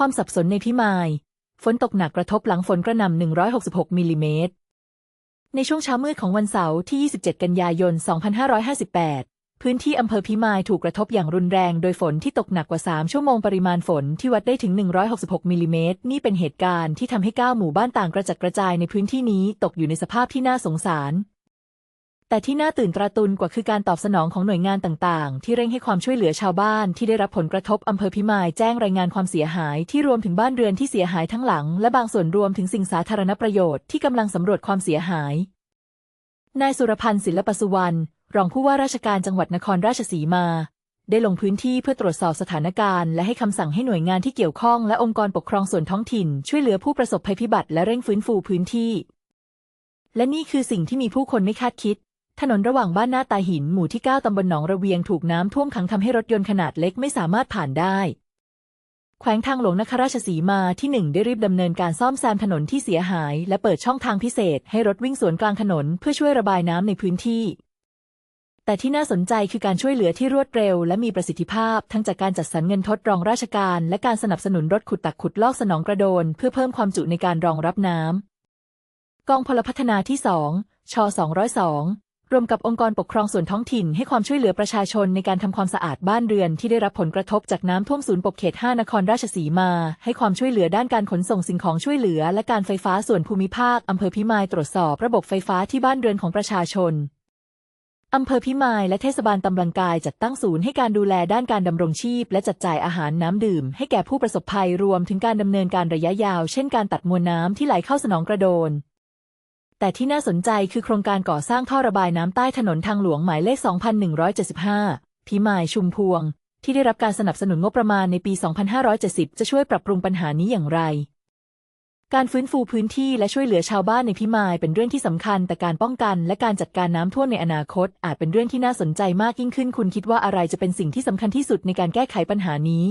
ความสับสนในพิมาย ฝนตกหนักกระทบหลังฝนกระหน่ำ166มิลลิเมตร ในช่วงเช้ามืดของวันเสาร์ที่ 27 กันยายน 2558 พื้นที่อำเภอพิมายถูกกระทบอย่างรุนแรงโดยฝนที่ตกหนักกว่า 3 ชั่วโมงปริมาณฝนที่วัดได้ถึง 166มิลลิเมตร นี่เป็นเหตุการณ์ที่ทำให้ 9 หมู่บ้านต่างกระจัดกระจายในพื้นที่นี้ตกอยู่ในสภาพที่น่าสงสาร แต่ที่น่าตื่นตราตุนกว่าคือการตอบสนองของหน่วยงานต่างๆ ที่เร่งให้ความช่วยเหลือชาวบ้านที่ได้รับผลกระทบอำเภอพิมายแจ้งรายงานความเสียหายที่รวมถึงบ้านเรือนที่เสียหายทั้งหลัง และบางส่วนรวมถึงสิ่งสาธารณประโยชน์ที่กำลังสำรวจความเสียหาย นายสุรพันธ์ศิลปสุวรรณรองผู้ว่าราชการจังหวัดนครราชสีมา ได้ลงพื้นที่เพื่อตรวจสอบสถานการณ์ และให้คำสั่งให้หน่วยงานที่เกี่ยวข้องและองค์กรปกครองส่วนท้องถิ่น ช่วยเหลือผู้ประสบภัยพิบัติและเร่งฟื้นฟูพื้นที่ และนี่คือสิ่งที่มีผู้คนไม่คาดคิด ถนนระหว่างบ้านหน้าตาหินหมู่ที่ 9 ตำบลหนองระเวียงถูกน้ำท่วมขังทำให้รถยนต์ขนาดเล็กไม่สามารถผ่านได้ แขวงทางหลวงนครราชสีมาที่หนึ่งได้รีบดำเนินการซ่อมแซมถนนที่เสียหาย และเปิดช่องทางพิเศษให้รถวิ่งสวนกลางถนนเพื่อช่วยระบายน้ำในพื้นที่ แต่ที่น่าสนใจคือการช่วยเหลือที่รวดเร็ว และมีประสิทธิภาพ ทั้งจากการจัดสรรเงินทดรองราชการ และการสนับสนุนรถขุดตักขุดลอกสนองกระโดน เพื่อเพิ่มความจุในการรองรับน้ำกองพลพัฒนาที่2ช202 รวมกับองค์กรปกครองส่วนท้องถิ่นให้ความช่วยเหลือประชาชนในการทำความสะอาดบ้านเรือนที่ได้รับผลกระทบจากน้ำท่วมศูนย์ปกเขต 5 นครราชสีมา ให้ความช่วยเหลือด้านการขนส่งสิ่งของช่วยเหลือ และการไฟฟ้าส่วนภูมิภาคอำเภอพิมายตรวจสอบระบบไฟฟ้าที่บ้านเรือนของประชาชนอำเภอพิมายและเทศบาลตำลังกายจัดตั้งศูนย์ให้การดูแลด้านการดำรงชีพ และจัดจ่ายอาหารน้ำดื่ม ให้แก่ผู้ประสบภัยรวมถึงการดำเนินการระยะยาว เช่นการตัดมวลน้ำที่ไหลเข้าสนองกระโดน แต่ที่น่าสนใจคือโครงการก่อสร้างท่อระบายน้ำใต้ถนนทางหลวงหมายเลข 2175 พิมายชุมพวง ที่ได้รับการสนับสนุนงบประมาณในปี 2570 จะช่วยปรับปรุงปัญหานี้อย่างไร การฟื้นฟูพื้นที่และช่วยเหลือชาวบ้านในพิมายเป็นเรื่องที่สำคัญ แต่การป้องกันและการจัดการน้ำท่วมในอนาคต อาจเป็นเรื่องที่น่าสนใจมากยิ่งขึ้น คุณคิดว่าอะไรจะเป็นสิ่งที่สำคัญที่สุดในการแก้ไขปัญหานี้